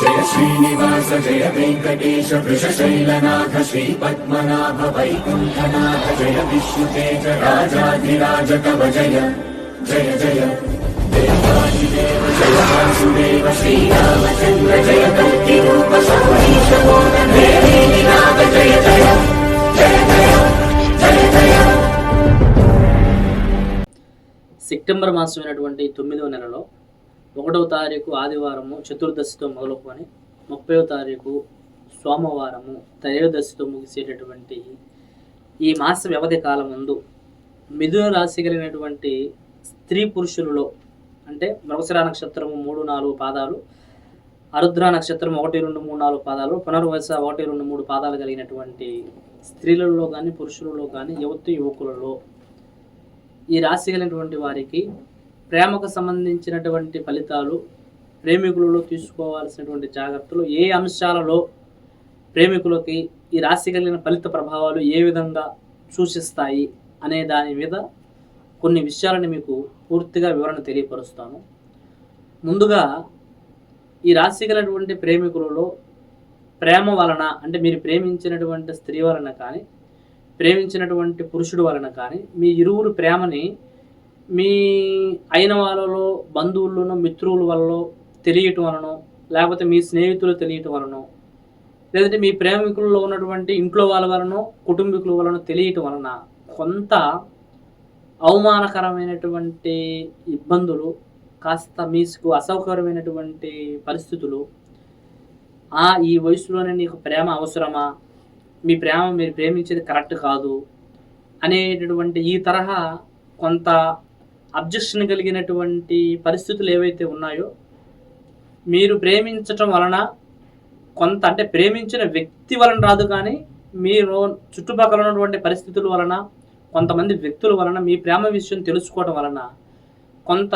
జయ శ్రీనివాస జయ వెంకటేశ వృషశైలనాథ శ్రీ పద్మనాభ వైకుంఠనాథ జయ విష్ణుతేజ రాజాధిరాజ కవ జయ జయ జయ. దేవాదిదేవ జయ వాసుదేవ శ్రీరామచంద్ర జయ కల్కి రూప శౌరీశ నాథ జయ జయ జయ జయ జయ జయ. సెప్టెంబర్ మాసమైనటువంటి తొమ్మిదవ నెలలో ఒకటవ తారీఖు ఆదివారము చతుర్దశితో మొదలుకొని ముప్పైవ తారీఖు సోమవారము త్రయోదశితో ముగిసేటటువంటి ఈ మాస వ్యవధి కాలం ముందు మిథున రాశి కలిగినటువంటి స్త్రీ పురుషులలో అంటే మృగశిర నక్షత్రము మూడు నాలుగు పాదాలు అరుద్ర నక్షత్రం ఒకటి రెండు మూడు నాలుగు పాదాలు పునర్వస ఒకటి రెండు మూడు పాదాలు కలిగినటువంటి స్త్రీలలో కానీ పురుషులలో కానీ యువతి యువకులలో ఈ రాశి కలిగినటువంటి వారికి ప్రేమకు సంబంధించినటువంటి ఫలితాలు ప్రేమికులలో తీసుకోవాల్సినటువంటి జాగ్రత్తలు ఏ అంశాలలో ప్రేమికులకి ఈ రాశి కలిగిన ఫలిత ప్రభావాలు ఏ విధంగా సూచిస్తాయి అనే దాని మీద కొన్ని విషయాలను మీకు పూర్తిగా వివరణ తెలియపరుస్తాను. ముందుగా ఈ రాశి కలిగినటువంటి ప్రేమికులలో ప్రేమ వలన అంటే మీరు ప్రేమించినటువంటి స్త్రీ వలన కానీ ప్రేమించినటువంటి పురుషుడు వలన కానీ మీ ఇరువురు ప్రేమని మీ అయిన వాళ్ళలో బంధువుల్లోనో మిత్రుల వల్ల తెలియటం వలనో లేకపోతే మీ స్నేహితులు తెలియటం వలనో లేదంటే మీ ప్రేమికుల్లో ఉన్నటువంటి ఇంట్లో వాళ్ళ వలనో కుటుంబీకుల వలన తెలియటం వలన కొంత అవమానకరమైనటువంటి ఇబ్బందులు కాస్త మీకు అసౌకర్యమైనటువంటి పరిస్థితులు ఆ ఈ వయసులోనే నీకు ప్రేమ అవసరమా? మీ ప్రేమ మీరు ప్రేమించేది కరెక్ట్ కాదు అనేటటువంటి ఈ తరహా కొంత అబ్జెక్షన్ కలిగినటువంటి పరిస్థితులు ఏవైతే ఉన్నాయో మీరు ప్రేమించటం వలన కొంత అంటే ప్రేమించిన వ్యక్తి వలన రాదు కానీ మీరు చుట్టుపక్కల ఉన్నటువంటి పరిస్థితుల వలన కొంతమంది వ్యక్తుల వలన మీ ప్రేమ విషయం తెలుసుకోవడం వలన కొంత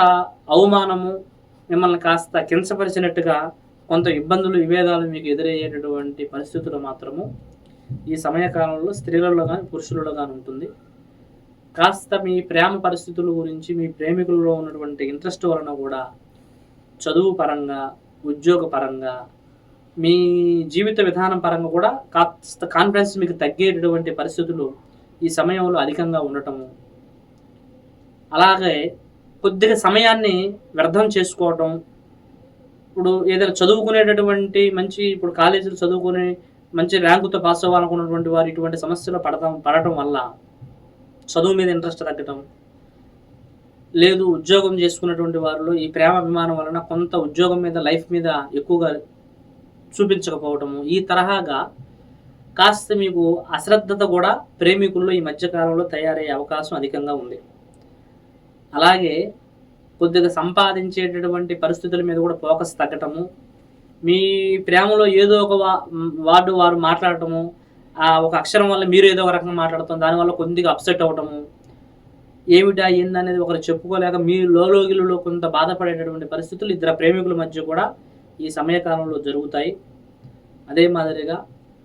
అవమానము మిమ్మల్ని కాస్త కించపరిచినట్టుగా కొంత ఇబ్బందులు విభేదాలు మీకు ఎదురయ్యేటటువంటి పరిస్థితులు మాత్రము ఈ సమయకాలంలో స్త్రీలలో కానీ పురుషులలో కానీ ఉంటుంది. కాస్త మీ ప్రేమ పరిస్థితుల గురించి మీ ప్రేమికులలో ఉన్నటువంటి ఇంట్రెస్ట్ వలన కూడా చదువు పరంగా ఉద్యోగ పరంగా మీ జీవిత విధానం పరంగా కూడా కాస్త కాన్ఫిడెన్స్ మీకు తగ్గేటటువంటి పరిస్థితులు ఈ సమయంలో అధికంగా ఉండటము. అలాగే కొద్దిగా సమయాన్ని వ్యర్థం చేసుకోవటం. ఇప్పుడు ఏదైనా చదువుకునేటటువంటి మంచి ఇప్పుడు కాలేజీలు చదువుకునే మంచి ర్యాంకుతో పాస్ అవ్వాలనుకున్నటువంటి వారు ఇటువంటి సమస్యలు పడటం పడటం వల్ల చదువు మీద ఇంట్రెస్ట్ తగ్గటం. లేదు ఉద్యోగం చేసుకున్నటువంటి వారిలో ఈ ప్రేమ అభిమానం వలన కొంత ఉద్యోగం మీద లైఫ్ మీద ఎక్కువగా చూపించకపోవటము. ఈ తరహాగా కాస్త మీకు అశ్రద్ధత కూడా ప్రేమికుల్లో ఈ మధ్యకాలంలో తయారయ్యే అవకాశం అధికంగా ఉంది. అలాగే కొద్దిగా సంపాదించేటటువంటి పరిస్థితుల మీద కూడా ఫోకస్ తగ్గటము. మీ ప్రేమలో ఏదో ఒక వార్డు వారు మాట్లాడటము ఒక అక్షరం వల్ల మీరు ఏదో ఒక రకంగా మాట్లాడతాం దానివల్ల కొద్దిగా అప్సెట్ అవ్వటము ఏమిటా ఏందనేది ఒకరు చెప్పుకోలేక మీ లోలోగిలలో కొంత బాధపడేటటువంటి పరిస్థితులు ఇద్దరు ప్రేమికుల మధ్య కూడా ఈ సమయకాలంలో జరుగుతాయి. అదే మాదిరిగా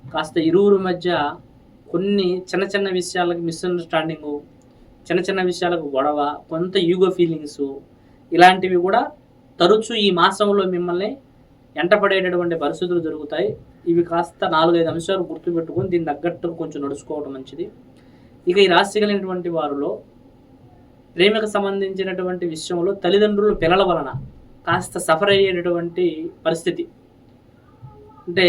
కాస్త ఇరువురు మధ్య కొన్ని చిన్న చిన్న విషయాలకు మిస్అండర్స్టాండింగు చిన్న చిన్న విషయాలకు గొడవ కొంత ఈగో ఫీలింగ్స్ ఇలాంటివి కూడా తరచూ ఈ మాసంలో మిమ్మల్ని ఎంటపడేటటువంటి పరిస్థితులు జరుగుతాయి. ఇవి కాస్త నాలుగైదు అంశాలు గుర్తుపెట్టుకొని దీన్ని తగ్గట్టు కొంచెం నడుచుకోవడం మంచిది. ఇక ఈ రాశి కలిగినటువంటి వారిలో ప్రేమకు సంబంధించినటువంటి విషయంలో తల్లిదండ్రులు పిల్లల వలన కాస్త సఫర్ అయ్యేటటువంటి పరిస్థితి. అంటే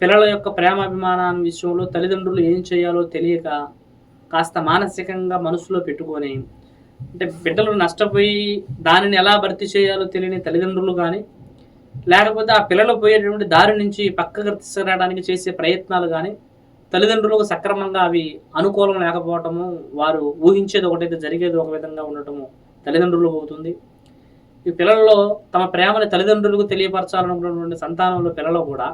పిల్లల యొక్క ప్రేమాభిమానాన్ని విషయంలో తల్లిదండ్రులు ఏం చేయాలో తెలియక కాస్త మానసికంగా మనసులో పెట్టుకొని అంటే బిడ్డలు నష్టపోయి దానిని ఎలా భర్తీ చేయాలో తెలియని తల్లిదండ్రులు కానీ లేకపోతే ఆ పిల్లలు పోయేటటువంటి దారి నుంచి పక్కకు తీసుకురావడానికి చేసే ప్రయత్నాలు కానీ తల్లిదండ్రులకు సక్రమంగా అవి అనుకూలం లేకపోవటము వారు ఊహించేది ఒకటైతే జరిగేది ఒక విధంగా ఉండటము తల్లిదండ్రులకు అవుతుంది. ఈ పిల్లల్లో తమ ప్రేమని తల్లిదండ్రులకు తెలియపరచాలనుకున్నటువంటి సంతానంలో పిల్లలు కూడా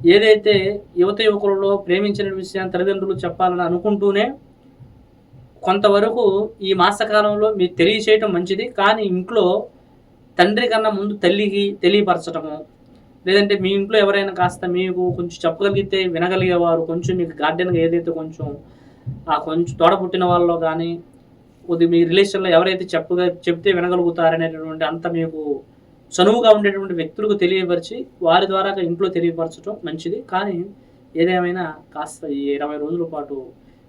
ఏదైతే యువత యువకులలో ప్రేమించిన విషయాన్ని తల్లిదండ్రులు చెప్పాలని అనుకుంటూనే కొంతవరకు ఈ మాసకాలంలో మీరు తెలియచేయటం మంచిది. కానీ ఇంట్లో తండ్రి కన్నా ముందు తల్లికి తెలియపరచటము లేదంటే మీ ఇంట్లో ఎవరైనా కాస్త మీకు కొంచెం చెప్పగలిగితే వినగలిగేవారు కొంచెం మీకు గార్డెన్గా ఏదైతే కొంచెం ఆ కొంచెం తోడ పుట్టిన వాళ్ళలో కానీ కొద్ది మీ రిలేషన్లో ఎవరైతే చెప్పగా చెప్తే వినగలుగుతారనేటటువంటి అంత మీకు చనువుగా ఉండేటువంటి వ్యక్తులకు తెలియపరిచి వారి ద్వారా ఇంట్లో తెలియపరచడం మంచిది. కానీ ఏదేమైనా కాస్త ఈ ఇరవై రోజుల పాటు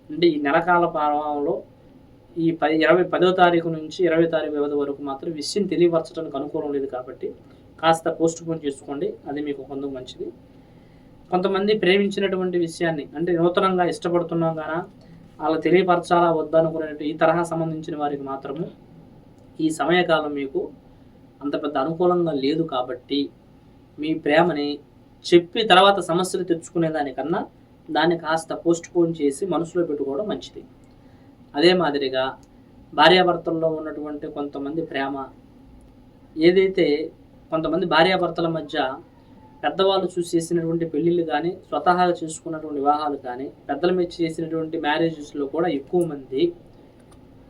అంటే ఈ నెలకాల ప్రభావంలో ఈ పది ఇరవై పదో తారీఖు నుంచి ఇరవై తారీఖు వ్యవధి వరకు మాత్రం విషయం తెలియపరచడానికి అనుకూలం లేదు కాబట్టి కాస్త పోస్ట్ పోన్ చేసుకోండి. అది మీకు కొంత మంచిది. కొంతమంది ప్రేమించినటువంటి విషయాన్ని అంటే నూతనంగా ఇష్టపడుతున్నాం కానీ అలా తెలియపరచాలా వద్దా ఈ తరహా సంబంధించిన వారికి మాత్రము ఈ సమయకాలం మీకు అంత పెద్ద అనుకూలంగా లేదు కాబట్టి మీ ప్రేమని చెప్పి తర్వాత సమస్యలు తెచ్చుకునే దానికన్నా దాన్ని కాస్త పోస్ట్ పోన్ చేసి మనసులో పెట్టుకోవడం మంచిది. అదే మాదిరిగా భార్యాభర్తల్లో ఉన్నటువంటి కొంతమంది ప్రేమ. ఏదైతే కొంతమంది భార్యాభర్తల మధ్య పెద్దవాళ్ళు చూసి చేసినటువంటి పెళ్ళిళ్ళు కానీ స్వతహాగా చేసుకున్నటువంటి వివాహాలు కానీ పెద్దల మీద చేసినటువంటి మ్యారేజెస్లో కూడా ఎక్కువ మంది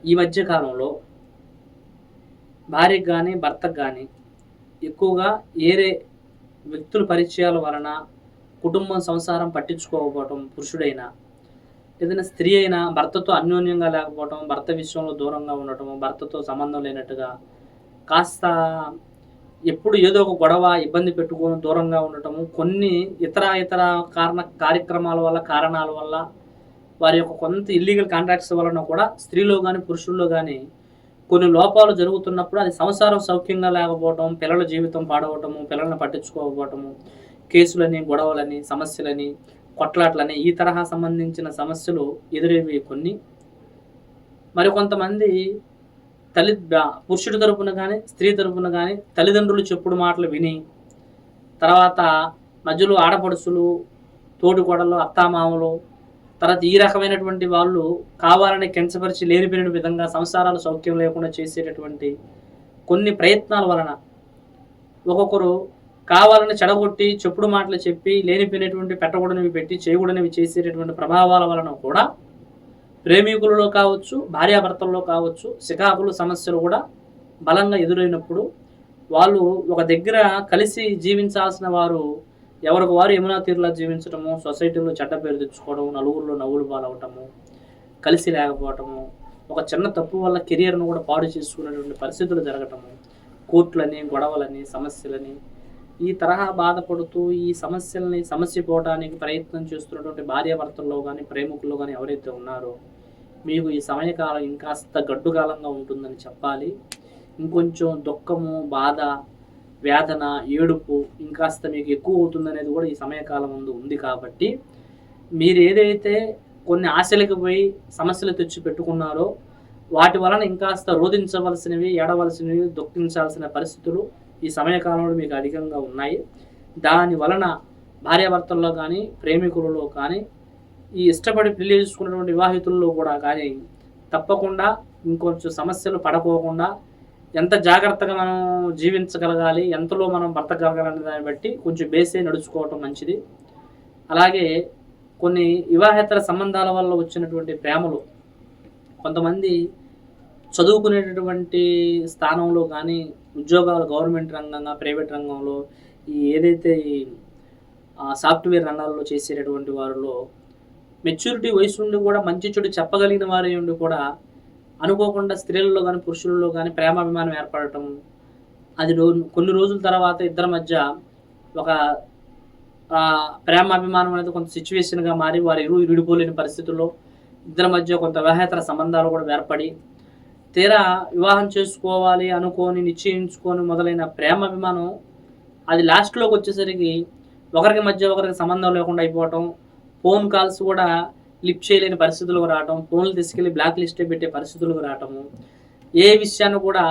ఈ మధ్య కాలంలో భార్యకు కానీ భర్తకు కానీ ఎక్కువగా ఏరే వ్యక్తుల పరిచయాల వలన కుటుంబం సంసారం పట్టించుకోకపోవటం పురుషుడైనా ఏదైనా స్త్రీ అయినా భర్తతో అన్యోన్యంగా లేకపోవటం భర్త విషయంలో దూరంగా ఉండటం భర్తతో సంబంధం లేనట్టుగా కాస్త ఎప్పుడు ఏదో ఒక గొడవ ఇబ్బంది పెట్టుకొని దూరంగా ఉండటము కొన్ని ఇతర ఇతర కారణ కార్యక్రమాల వల్ల కారణాల వల్ల వారి యొక్క కొంత ఇల్లీగల్ కాంట్రాక్ట్స్ వలన కూడా స్త్రీలో కానీ పురుషుల్లో కానీ కొన్ని లోపాలు జరుగుతున్నప్పుడు అది సంసారం సౌఖ్యంగా లేకపోవటం పిల్లల జీవితం పాడవటము పిల్లల్ని పట్టించుకోకపోవటము కేసులని గొడవలని సమస్యలని కొట్లాట్లని ఈ తరహా సంబంధించిన సమస్యలు ఎదురేవి కొన్ని. మరి కొంతమంది తల్లి పురుషుడి తరపున కానీ స్త్రీ తరపున కానీ తల్లిదండ్రులు చెప్పుడు మాటలు విని తర్వాత మధ్యలో ఆడపడుచులు తోటికోడలు అత్తామామలు తర్వాత ఈ రకమైనటువంటి వాళ్ళు కావాలని కించపరిచి లేనిపోయిన విధంగా సంసారాలు సౌఖ్యం లేకుండా చేసేటటువంటి కొన్ని ప్రయత్నాల వలన ఒక్కొక్కరు కావాలని చెడగొట్టి చెప్పుడు మాటలు చెప్పి లేనిపోయినటువంటి పెట్టకూడనివి పెట్టి చేయకూడనివి చేసేటటువంటి ప్రభావాల వలన కూడా ప్రేమికులలో కావచ్చు భార్యాభర్తల్లో కావచ్చు సికాకులు సమస్యలు కూడా బలంగా ఎదురైనప్పుడు వాళ్ళు ఒక దగ్గర కలిసి జీవించాల్సిన వారు ఎవరికి వారు యమునా తీరులా జీవించడము సొసైటీలో చెడ్డ పేరు తెచ్చుకోవడం నలుగురిలో నవ్వులు పాలవటము కలిసి లేకపోవటము ఒక చిన్న తప్పు వల్ల కెరియర్ను కూడా పాడు చేసుకునేటువంటి పరిస్థితులు జరగటము కోర్టులని గొడవలని సమస్యలని ఈ తరహా బాధపడుతూ ఈ సమస్యల్ని సమస్య పోవడానికి ప్రయత్నం చేస్తున్నటువంటి భార్యాభర్తల్లో కానీ ప్రేమికుల్లో కానీ ఎవరైతే ఉన్నారో మీకు ఈ సమయకాలం ఇంకాస్త గడ్డుకాలంగా ఉంటుందని చెప్పాలి. ఇంకొంచెం దుఃఖము బాధ వేదన ఏడుపు ఇంకాస్త మీకు ఎక్కువ అవుతుందనేది కూడా ఈ సమయకాలం ముందు ఉంది కాబట్టి మీరు ఏదైతే కొన్ని ఆశలకు పోయి సమస్యలు తెచ్చి పెట్టుకున్నారో వాటి వలన ఇంకాస్త రోధించవలసినవి ఏడవలసినవి దుఃఖించాల్సిన పరిస్థితులు ఈ సమయకాలంలో మీకు అధికంగా ఉన్నాయి. దాని వలన భార్యాభర్తల్లో కానీ ప్రేమికులలో కానీ ఈ ఇష్టపడి పెళ్ళి చేసుకున్నటువంటి వివాహితుల్లో కూడా కానీ తప్పకుండా ఇంకొంచెం సమస్యలు పడకోకుండా ఎంత జాగ్రత్తగా మనం జీవించగలగాలి ఎంతలో మనం బ్రతకగలగాలనే దాన్ని బట్టి కొంచెం బేసే నడుచుకోవటం మంచిది. అలాగే కొన్ని వివాహేతర సంబంధాల వల్ల వచ్చినటువంటి ప్రేమలు కొంతమంది చదువుకునేటటువంటి స్థానంలో కానీ ఉద్యోగాలు గవర్నమెంట్ రంగంగా ప్రైవేట్ రంగంలో ఈ ఏదైతే ఈ సాఫ్ట్వేర్ రంగాల్లో చేసేటటువంటి వారిలో మెచ్యూరిటీ వయసు నుండి కూడా మంచి చెడు చెప్పగలిగిన వారి నుండి కూడా అనుకోకుండా స్త్రీలలో కానీ పురుషులలో కానీ ప్రేమాభిమానం ఏర్పడటం అది రో కొన్ని రోజుల తర్వాత ఇద్దరి మధ్య ఒక ప్రేమాభిమానం అనేది కొంత సిచ్యువేషన్గా మారి వారు ఇరు విడిపోలేని పరిస్థితుల్లో ఇద్దరి మధ్య కొంత వివాహేతర సంబంధాలు కూడా ఏర్పడి తీరా వివాహం చేసుకోవాలి అనుకొని నిశ్చయించుకొని మొదలైన ప్రేమ అభిమానం అది లాస్ట్లోకి వచ్చేసరికి ఒకరికి మధ్య ఒకరికి సంబంధం లేకుండా అయిపోవటం ఫోన్ కాల్స్ కూడా లిఫ్ట్ చేయలేని పరిస్థితులకు రావటం ఫోన్లు తీసుకెళ్ళి బ్లాక్ లిస్ట్ పెట్టే పరిస్థితులకు రావటము ఏ విషయాన్ని కూడా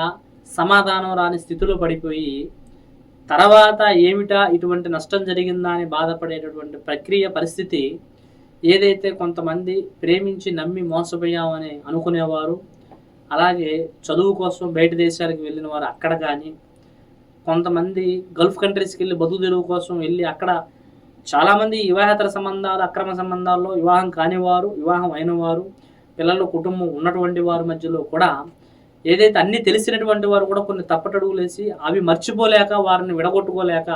సమాధానం రాని స్థితిలో పడిపోయి తర్వాత ఏమిటా ఇటువంటి నష్టం జరిగిందా అని బాధపడేటటువంటి ప్రక్రియ పరిస్థితి ఏదైతే కొంతమంది ప్రేమించి నమ్మి మోసపోయామని అనుకునేవారు అలాగే చదువు కోసం బయట దేశాలకు వెళ్ళిన వారు అక్కడ కానీ కొంతమంది గల్ఫ్ కంట్రీస్కి వెళ్ళి బతుకు తెరువు కోసం వెళ్ళి అక్కడ చాలామంది వివాహేతర సంబంధాలు అక్రమ సంబంధాల్లో వివాహం కానివారు వివాహం అయినవారు పిల్లలు కుటుంబం ఉన్నటువంటి వారి మధ్యలో కూడా ఏదైతే అన్నీ తెలిసినటువంటి వారు కూడా కొన్ని తప్పటడుగులు వేసి అవి మర్చిపోలేక వారిని విడగొట్టుకోలేక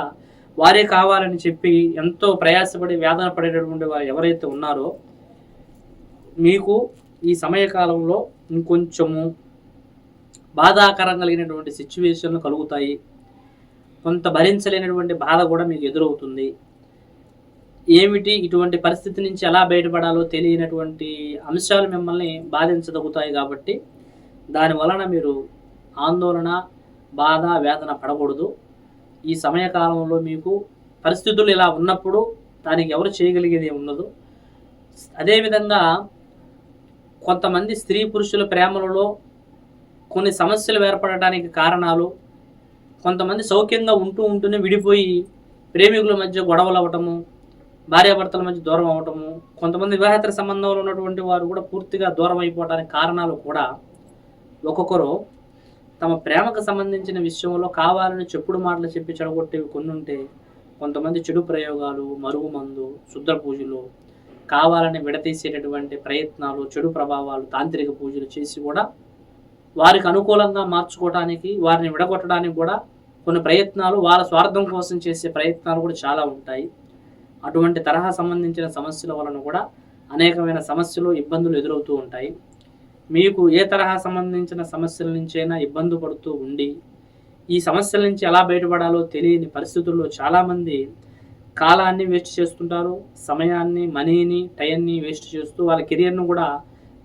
వారే కావాలని చెప్పి ఎంతో ప్రయాసపడి వేదన పడేటటువంటి వారు ఎవరైతే ఉన్నారో మీకు ఈ సమయకాలంలో ఇంకొంచెము బాధాకరం కలిగినటువంటి సిచ్యువేషన్లు కలుగుతాయి. కొంత భరించలేనటువంటి బాధ కూడా మీకు ఎదురవుతుంది. ఏమిటి ఇటువంటి పరిస్థితి నుంచి ఎలా బయటపడాలో తెలియనటువంటి అంశాలు మిమ్మల్ని బాధించదగుతాయి కాబట్టి దాని వలన మీరు ఆందోళన బాధ వేదన పడకూడదు. ఈ సమయకాలంలో మీకు పరిస్థితులు ఇలా ఉన్నప్పుడు దానికి ఎవరు చేయగలిగేది ఉండదు. అదేవిధంగా కొంతమంది స్త్రీ పురుషుల ప్రేమలలో కొన్ని సమస్యలు ఏర్పడటానికి కారణాలు కొంతమంది సౌఖ్యంగా ఉంటూ ఉంటూనే విడిపోయి ప్రేమికుల మధ్య గొడవలు అవ్వటము భార్యాభర్తల మధ్య దూరం అవ్వటము కొంతమంది వివాహేతర సంబంధంలో ఉన్నటువంటి వారు కూడా పూర్తిగా దూరం అయిపోవడానికి కారణాలు కూడా ఒక్కొక్కరు తమ ప్రేమకు సంబంధించిన విషయంలో కావాలని చెప్పుడు మాటలు చెప్పి చెడగొట్టేవి కొన్ని ఉంటే కొంతమంది చెడు ప్రయోగాలు మరుగు మందు శుద్ర పూజలు కావాలని విడతీసేటటువంటి ప్రయత్నాలు చెడు ప్రభావాలు తాంత్రిక పూజలు చేసి కూడా వారికి అనుకూలంగా మార్చుకోవడానికి వారిని విడగొట్టడానికి కూడా కొన్ని ప్రయత్నాలు వాళ్ళ స్వార్థం కోసం చేసే ప్రయత్నాలు కూడా చాలా ఉంటాయి. అటువంటి తరహా సంబంధించిన సమస్యల వలన కూడా అనేకమైన సమస్యలు ఇబ్బందులు ఎదురవుతూ ఉంటాయి. మీకు ఏ తరహా సంబంధించిన సమస్యల నుంచైనా ఇబ్బంది పడుతూ ఉండి ఈ సమస్యల నుంచి ఎలా బయటపడాలో తెలియని పరిస్థితుల్లో చాలామంది కాలాన్ని వేస్ట్ చేస్తుంటారు సమయాన్ని మనీని టైంని వేస్ట్ చేస్తూ వాళ్ళ కెరియర్ను కూడా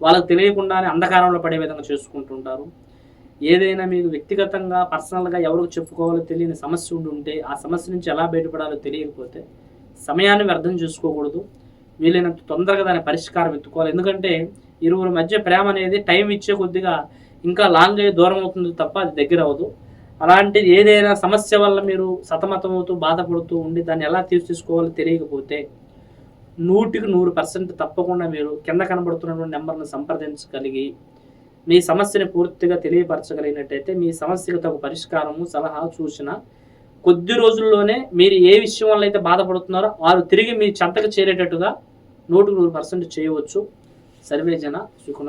వాళ్ళకు తెలియకుండానే అంధకారంలో పడే విధంగా చేసుకుంటుంటారు. ఏదైనా మీకు వ్యక్తిగతంగా పర్సనల్గా ఎవరికి చెప్పుకోవాలో తెలియని సమస్య ఉంటుంటే ఉంటే ఆ సమస్య నుంచి ఎలా బయటపడాలో తెలియకపోతే సమయాన్ని వ్యర్థం చేసుకోకూడదు. వీలైనంత తొందరగా దాని పరిష్కారం ఎత్తుకోవాలి. ఎందుకంటే ఇరువురి మధ్య ప్రేమ అనేది టైం ఇచ్చే కొద్దిగా ఇంకా లాంగ్ అయ్యి దూరం అవుతుంది తప్ప అది దగ్గర అవ్వదు అలాంటిది ఏదైనా సమస్య వల్ల మీరు సతమతమవుతూ బాధపడుతూ ఉండి దాన్ని ఎలా తీసుకోవాలో తెలియకపోతే నూటికి నూరు పర్సెంట్ తప్పకుండా మీరు కింద కనబడుతున్నటువంటి నెంబర్ను సంప్రదించగలిగి మీ సమస్యని పూర్తిగా తెలియపరచగలిగినట్టయితే మీ సమస్యకు తగు పరిష్కారము సలహా సూచన కొద్ది రోజుల్లోనే మీరు ఏ విషయం వల్ల అయితే బాధపడుతున్నారో వారు తిరిగి మీ చెంతకు చేరేటట్టుగా నూటికి నూరు పర్సెంట్ చేయవచ్చు. సర్వే జన సుఖన